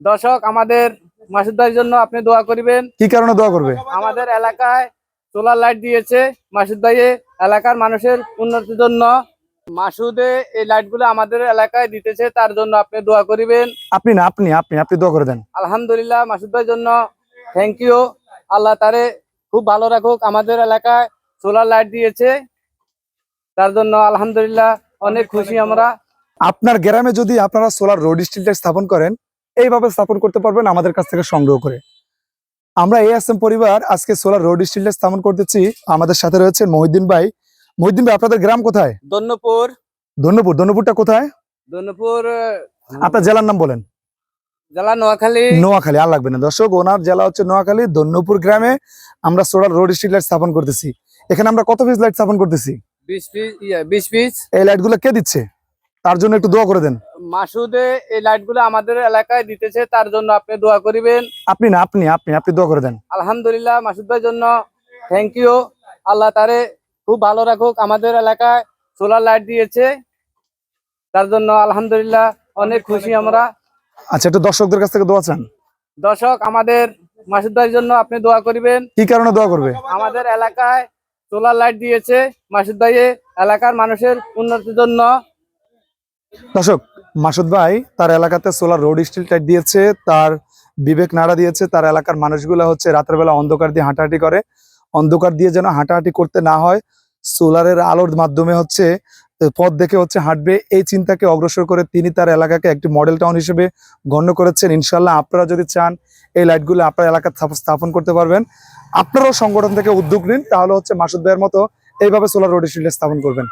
দর্শক আমাদের মাসুদ ভাইয়ের জন্য আপনি দোয়া করিবেন। কি কারণে দোয়া করবে? আমাদের এলাকায় সোলার লাইট দিয়েছে মাসুদ ভাইয়ে এলাকার মানুষের উন্নতির জন্য। মাসুদে এই লাইটগুলো আমাদের এলাকায় দিতেছে তার জন্য আপনি দোয়া করিবেন। আপনি না আপনি আপনি আপনি দোয়া করে দেন। আলহামদুলিল্লাহ মাসুদ ভাইয়ের জন্য থ্যাংক ইউ আল্লাহ তারে খুব ভালো রাখুক আমাদের এলাকায় সোলার লাইট দিয়েছে। তার জন্য আলহামদুলিল্লাহ অনেক খুশি আমরা। আপনার গ্রামে যদি আপনারা সোলার রোড স্টিল লাইট স্থাপন করেন এইভাবে স্থাপন করতে পারবেন আমাদের কাছ থেকে সংগ্রহ করে। আমরা এএসএম পরিবার আজকে সোলার রোড স্টিল স্থাপন করতেছি আমাদের সাথে রয়েছে মহিউদ্দিন ভাই। মহিউদ্দিন ভাই আপনাদের গ্রাম কোথায়? দন্নপুর। ধন্যপুর ধন্যপুরটা কোথায়? দন্নপুর আপনার জেলার নাম বলেন। জেলা নোয়াখালী। নোয়াখালী আর লাগবে না। দর্শক ওনার জেলা হচ্ছে নোয়াখালী ধন্যপুর গ্রামে আমরা সোলার রোড স্ট্রিট লাইট স্থাপন করতেছি। এখানে আমরা কত পিস লাইট স্থাপন করতেছি? বিশ পিস এই কে দিচ্ছে? তার জন্য একটু দোয়া করে দেন। মাসুদে এই লাইটগুলো আমাদের এলাকায় দিতেছে তার জন্য আপনি দোয়া করিবেন। আপনি না আপনি আপনি আপনি দোয়া করে দেন। আলহামদুলিল্লাহ মাসুদ ভাইয়ের জন্য থ্যাংক ইউ আল্লাহ তারে খুব ভালো রাখুক আমাদের এলাকায় সোলার লাইট দিয়েছে। তার জন্য আলহামদুলিল্লাহ অনেক খুশি আমরা। আচ্ছা একটু দর্শকদের কাছ থেকে দোয়া চান। দর্শক আমাদের মাসুদ ভাইয়ের জন্য আপনি দোয়া করিবেন। কি কারণে দোয়া করবে? আমাদের এলাকায় সোলার লাইট দিয়েছে মাসুদ ভাইয়ে এলাকার মানুষের উন্নতির জন্য। দর্শক মাসুদ ভাই, তার এলাকাতে সোলার রোড স্টিল লাইট দিয়েছে, তার বিবেক নাড়া দিয়েছে, তার এলাকার মানুষগুলো হচ্ছে রাতের বেলা অন্ধকার দিয়ে হাঁটাহাঁটি করে। অন্ধকার দিয়ে যেন হাঁটাহাঁটি করতে না হয়, সোলারের আলোর মাধ্যমে হচ্ছে পথ দেখে হচ্ছে হাঁটবে। এই চিন্তাকে অগ্রসর করে তিনি তার এলাকাকে একটি মডেল টাউন হিসেবে গণ্য করেছেন। ইনশাল্লাহ আপনারা যদি চান, এই লাইটগুলো আপনার স্থাপ- স্থাপন করতে পারবেন। আপনারাও সংগঠন থেকে উদ্যোগ নিন, তাহলে হচ্ছে মাসুদ ভাইয়ের মতো এইভাবে সোলার রোড স্টিল স্থাপন করবেন।